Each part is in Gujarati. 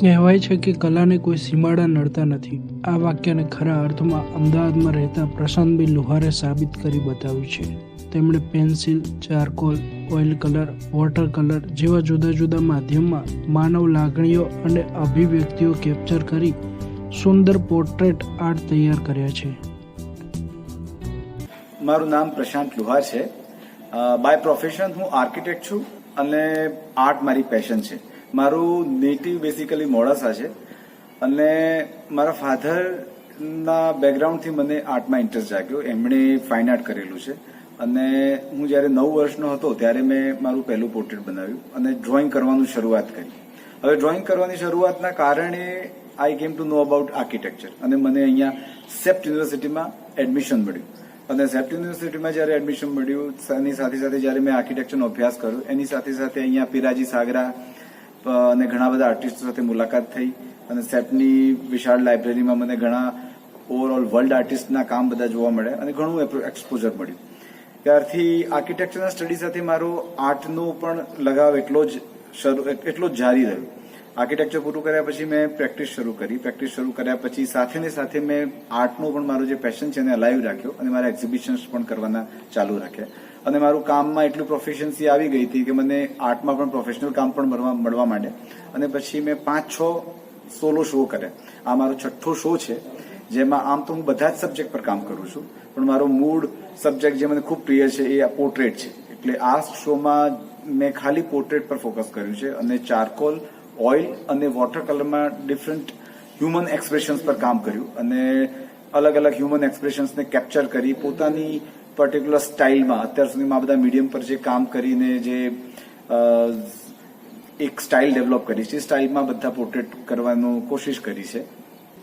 કહેવાય છે કે કલાને કોઈ સીમાડા નડતા નથી. આ વાક્યને ખરા અર્થમાં અમદાવાદમાં રહેતા પ્રશાંતભાઈ લુહારે સાબિત કરી બતાવ્યું છે. તેમણે pencil, charcoal, oil colour, water colour જેવા જુદા જુદા માધ્યમમાં માનવ લાગણીઓ અને અભિવ્યક્તિઓ કેપ્ચર કરી સુંદર પોર્ટ્રેટ આર્ટ તૈયાર કર્યા છે. મારું નામ પ્રશાંત લુહાર છે. બાય પ્રોફેશન હું આર્કિટેક્ટ છું અને આર્ટ મારી પેશન છે. મારું નેટિવ બેસિકલી મોડાસા છે. અને મારા ફાધરના બેકગ્રાઉન્ડથી મને આર્ટમાં ઇન્ટરેસ્ટ જાગ્યો. એમણે ફાઇન આર્ટ કરેલું છે. અને હું જ્યારે નવ વર્ષનો હતો ત્યારે મેં મારું પહેલું પોર્ટ્રેટ બનાવ્યું અને ડ્રોઈંગ કરવાનું શરૂઆત કરી. હવે ડ્રોઈંગ કરવાની શરૂઆતના કારણે આઈ came to know about architecture અને મને અહીંયા સેપ્ટ યુનિવર્સિટીમાં એડમિશન મળ્યું. અને સેપ્ટ યુનિવર્સિટીમાં જ્યારે એડમિશન મળ્યું, એની સાથે સાથે જ્યારે મેં આર્કિટેક્ચરનો અભ્યાસ કર્યો, એની સાથે સાથે અહીંયા પિરાજી સાગરા અને ઘણા બધા આર્ટિસ્ટો સાથે મુલાકાત થઈ અને સેટની વિશાળ લાઇબ્રેરીમાં મને ઘણા ઓવરઓલ વર્લ્ડ આર્ટિસ્ટના કામ બધા જોવા મળ્યા અને ઘણું એક્સપોઝર મળ્યું. ત્યારથી આર્કિટેક્ચરના સ્ટડી સાથે મારો આર્ટનો પણ લગાવ એટલો જ શરૂ, એટલો જ જારી રહ્યો. આર્કિટેક્ચર પૂરું કર્યા પછી મેં પ્રેક્ટિસ શરૂ કરી. પ્રેક્ટિસ શરૂ કર્યા પછી સાથે ને સાથે મેં આર્ટનો પણ મારો જે પેશન છે એને અલાઈવ રાખ્યો અને મારા એક્ઝિબિશન્સ પણ કરવાના ચાલુ રાખ્યા. અને મારું કામમાં એટલું પ્રોફિશન્સી આવી ગઈ હતી કે મને આર્ટમાં પણ પ્રોફેશનલ કામ પણ મળવા મળવા માંડે. અને પછી મેં પાંચ છ સોલો શો કર્યા. આ મારો છઠ્ઠો શો છે, જેમાં આમ તો હું બધા જ સબ્જેક્ટ પર કામ કરું છું, પણ મારો મૂળ સબ્જેક્ટ જે મને ખૂબ પ્રિય છે એ પોર્ટ્રેટ છે. એટલે આ શોમાં મેં ખાલી પોર્ટ્રેટ પર ફોકસ કર્યું છે અને ચારકોલ ઓઇલ અને વોટર કલરમાં ડિફરન્ટ હ્યુમન એક્સપ્રેશન્સ પર કામ કર્યું અને અલગ અલગ હ્યુમન એક્સપ્રેશન્સને કેપ્ચર કરી પોતાની પર્ટિક્યુલર સ્ટાઇલમાં અત્યાર સુધીમાં આ બધા મીડિયમ પર જે કામ કરીને જે એક સ્ટાઇલ ડેવલપ કરી છે સ્ટાઇલમાં બધા પોર્ટ્રેટ કરવાનું કોશિશ કરી છે.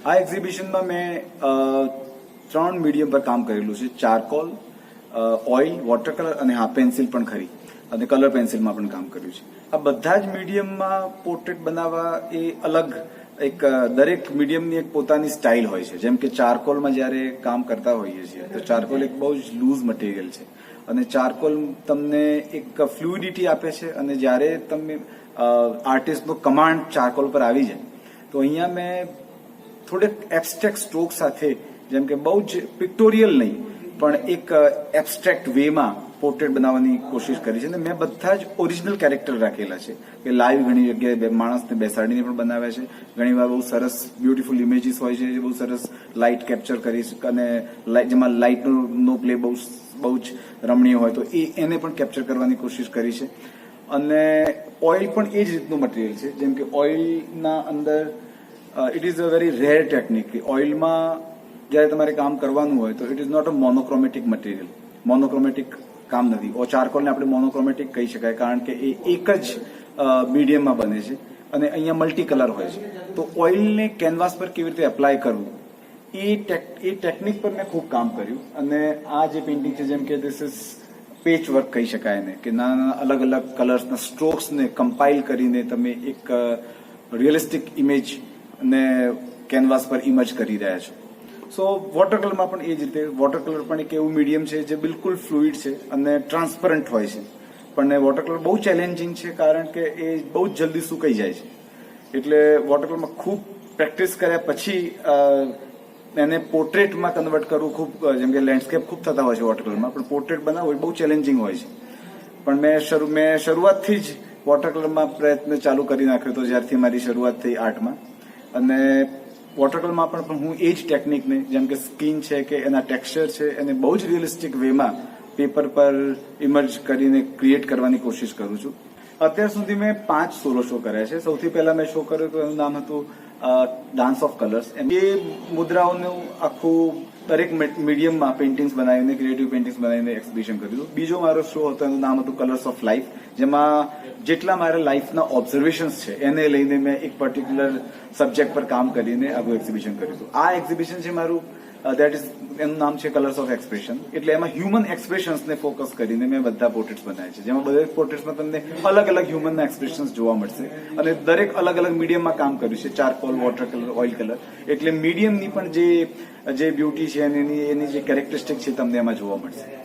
આ એક્ઝિબિશનમાં મેં ત્રણ મીડિયમ પર કામ કરેલું છે, ચારકોલ ઓઇલ વોટર કલર અને હા પેન્સિલ પણ ખરી. અને કલર પેન્સિલમાં પણ કામ કર્યું છે. આ બધા જ મીડિયમમાં પોર્ટ્રેટ બનાવવા એ અલગ એક દરેક મીડિયમની એક પોતાની સ્ટાઇલ હોય છે. જેમ કે ચારકોલમાં જ્યારે કામ કરતા હોઈએ છીએ, તો ચારકોલ એક બહુ જ લૂઝ મટીરિયલ છે. અને ચારકોલ તમને એક ફ્લુઇડિટી આપે છે અને જ્યારે તમે આર્ટિસ્ટનો કમાન્ડ ચારકોલ પર આવી જાય, તો અહીંયા મેં થોડેક એબસ્ટ્રેક્ટ સ્ટ્રોક સાથે, જેમ કે બહુ જ પિક્ટોરિયલ નહીં પણ એક એબસ્ટ્રેક્ટ વેમાં પોર્ટ્રેટ બનાવવાની કોશિશ કરી છે અને મેં બધા જ ઓરિજિનલ કેરેક્ટર રાખેલા છે. કે લાઈવ ઘણી જગ્યાએ માણસને બેસાડીને પણ બનાવ્યા છે. ઘણીવાર બહુ સરસ બ્યુટીફુલ ઇમેજીસ હોય છે, જે બહુ સરસ લાઇટ કેપ્ચર કરી અને જેમાં લાઇટનો પ્લે બહુ બહુ જ રમણીય હોય તો એ, એને પણ કેપ્ચર કરવાની કોશિશ કરી છે. અને ઓઇલ પણ એ જ રીતનું મટીરિયલ છે. જેમ કે ઓઇલના અંદર it is a very rare technique ઓઇલમાં જ્યારે તમારે કામ કરવાનું હોય તો it is not a monochromatic material monochromatic કામ નથી. ઓ ચારકોલને આપણે મોનોક્રોમેટિક કહી શકાય કારણ કે એ એક જ મીડિયમમાં બને છે અને અહીંયા મલ્ટી કલર હોય છે. તો ઓઇલને કેનવાસ પર કેવી રીતે એપ્લાય કરવું? એ એ ટેકનિક પર મેં ખૂબ કામ કર્યું અને આ જે પેઇન્ટિંગ છે, જેમ કે ધીસ ઇઝ પેચ વર્ક કહી શકાય એને, કે નાના નાના અલગ અલગ કલર્સના સ્ટ્રોક્સને કમ્પાઇલ કરીને તમે એક રિયલિસ્ટિક ઇમેજ ને કેનવાસ પર ઇમેજ કરી રહ્યા છો. સો વોટર કલરમાં પણ એ જ રીતે વોટર કલર પણ એક એવું મીડિયમ છે જે બિલકુલ ફ્લુઇડ છે અને ટ્રાન્સપરન્ટ હોય છે. પણ વોટર કલર બહુ ચેલેન્જિંગ છે કારણ કે એ બહુ જ જલ્દી સુકાઈ જાય છે. એટલે વોટર કલરમાં ખૂબ પ્રેક્ટિસ કર્યા પછી એને પોર્ટ્રેટમાં કન્વર્ટ કરવું ખૂબ જેમ કે લેન્ડસ્કેપ ખૂબ થતા હોય છે વોટર કલરમાં પણ પોર્ટ્રેટ બનાવવું એ બહુ ચેલેન્જિંગ હોય છે. પણ મેં શરૂ, મેં શરૂઆતથી જ વોટર કલરમાં પ્રયત્ન ચાલુ કરી નાખ્યો હતો જ્યારથી મારી શરૂઆત થઈ આર્ટમાં. અને વોટર કલરમાં પણ હું એ જ ટેકનિકને જેમ કે સ્કીન છે કે એના ટેક્સચર છે, એને બહુ જ રિયલિસ્ટિક વેમાં પેપર પર ઇમર્જ કરીને ક્રિએટ કરવાની કોશિશ કરું છું. અત્યાર સુધી મેં પાંચ સોલો શો કર્યા છે. સૌથી પહેલા મેં શો કર્યો તો એનું નામ હતું ડાન્સ ઓફ કલર્સ એ મુદ્રાઓનું આખું દરેક મીડિયમમાં પેઇન્ટિંગ્સ બનાવીને ક્રિએટિવ પેઇન્ટિંગ્સ બનાવીને એક્ઝિબિશન કર્યું બીજો મારો શો હતો, એનું નામ હતું કલર્સ ઓફ લાઈફ જેમાં જેટલા મારા લાઈફના ઓબ્ઝર્વેશન્સ છે, એને લઈને મેં એક પર્ટિક્યુલર સબ્જેક્ટ પર કામ કરીને આખું એક્ઝિબિશન કર્યું હતું. આ એક્ઝિબિશન છે મારું દેટ ઇઝ એનું નામ છે કલર્સ ઓફ એક્સપ્રેશન એટલે એમાં હ્યુમન એક્સપ્રેશન્સને ફોકસ કરીને મેં બધા પોર્ટ્રેટ્સ બનાવ્યા છે. જેમાં દરેક પોર્ટ્રેટ્સમાં તમને અલગ અલગ હ્યુમનના એક્સપ્રેશન્સ જોવા મળશે. અને દરેક અલગ અલગ મીડિયમમાં કામ કર્યું છે. Charcoal water colour oil colour એટલે મીડિયમની પણ જે જે બ્યુટી છે અને એની એની જે કેરેક્ટરિસ્ટિક છે તમને એમાં જોવા મળશે.